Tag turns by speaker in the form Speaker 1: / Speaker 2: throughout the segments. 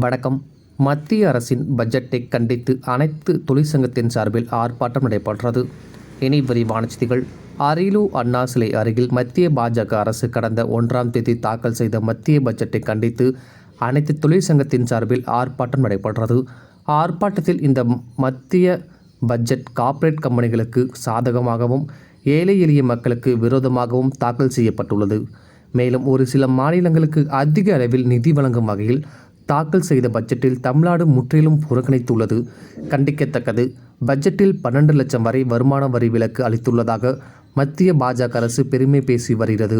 Speaker 1: வணக்கம். மத்திய அரசின் பட்ஜெட்டை கண்டித்து அனைத்து தொழிற்சங்கத்தின் சார்பில் ஆர்ப்பாட்டம் நடைபெற்றது. இனி விரிவான செய்திகள். அரியலூர் அண்ணா சிலை அருகில் மத்திய பாஜக அரசு கடந்த ஒன்றாம் தேதி தாக்கல் செய்த மத்திய பட்ஜெட்டை கண்டித்து அனைத்து தொழிற்சங்கத்தின் சார்பில் ஆர்ப்பாட்டம் நடைபெற்றது. ஆர்ப்பாட்டத்தில் இந்த மத்திய பட்ஜெட் கார்ப்பரேட் கம்பெனிகளுக்கு சாதகமாகவும் ஏழை எளிய மக்களுக்கு விரோதமாகவும் தாக்கல் செய்யப்பட்டுள்ளது. மேலும் ஒரு சில மாநிலங்களுக்கு அதிக அளவில் நிதி வழங்கும் வகையில் தாக்கல் செய்த பட்ஜெட்டில் தமிழ்நாடு முற்றிலும் புறக்கணித்துள்ளது. கண்டிக்கத்தக்கது. பட்ஜெட்டில் பன்னெண்டு லட்சம் வரை வருமான வரி விலக்கு அளித்துள்ளதாக மத்திய பாஜக அரசு பெருமை பேசி வருகிறது.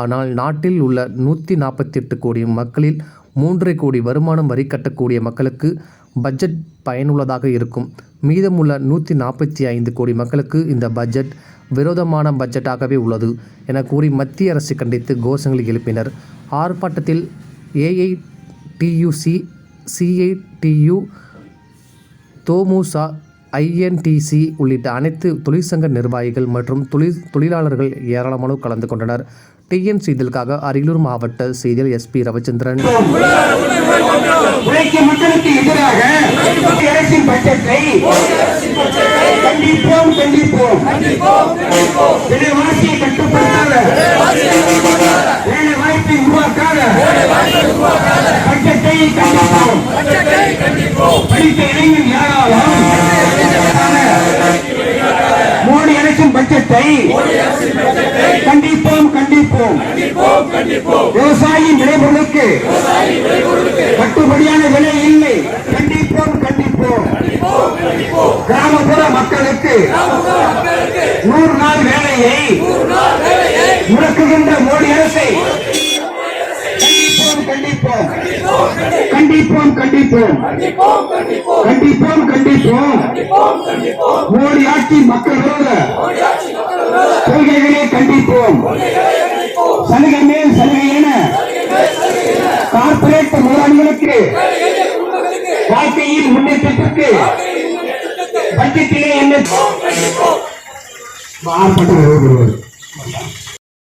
Speaker 1: ஆனால் நாட்டில் உள்ள நூற்றி நாற்பத்தி எட்டு கோடி மக்களில் மூன்றரை கோடி வருமானம் வரி கட்டக்கூடிய மக்களுக்கு பட்ஜெட் பயனுள்ளதாக இருக்கும். மீதமுள்ள நூற்றி நாற்பத்தி ஐந்து கோடி மக்களுக்கு இந்த பட்ஜெட் விரோதமான பட்ஜெட்டாகவே உள்ளது என கூறி மத்திய அரசு கண்டித்து கோஷங்களை எழுப்பினர். ஆர்ப்பாட்டத்தில் AI TUC CITU Thomusa INTC உள்ளிட்ட அனைத்து தொழிற்சங்க நிர்வாகிகள் மற்றும் தொழில் தொழிலாளர்கள் ஏராளமானோர் கலந்து கொண்டனர். டிஎன் செய்திகளுக்காக அரியலூர் மாவட்ட செய்தியில் எஸ்பி ரவிச்சந்திரன்.
Speaker 2: எதிராக கண்டிப்போம் கண்டிப்போம் விலைவாசியை கட்டுப்படுத்தாத வேலை வாய்ப்பை உருவாக்காத பட்ஜெட்டை கண்டிப்போம் படித்த இளைஞர் யாராலும் மோடி அரசின் பட்ஜெட்டை கண்டிப்போம் கண்டிப்போம். விவசாயி விளைபொருளுக்கு கட்டுப்படியான விலை இல்லை. கண்டிப்போம் கண்டிப்போம். கிராமப்புற மக்களுக்கு நூறு நாள் வேலையை முடக்குகின்ற மோடி அரசை கண்டிப்போம் கண்டிப்போம். கண்டிப்போம் கண்டிப்போம். மோடி ஆட்சி மக்கள் விரோத கொள்கைகளை கண்டிப்போம். சலுகை மேல் சலுகை என கார்ப்பரேட் முதலாளிகளுக்கு வாழ்க்கையில் முன்னேற்றத்திற்கு பட்ஜெட்டிலே என்ன ஆர்ப்பாட்டம்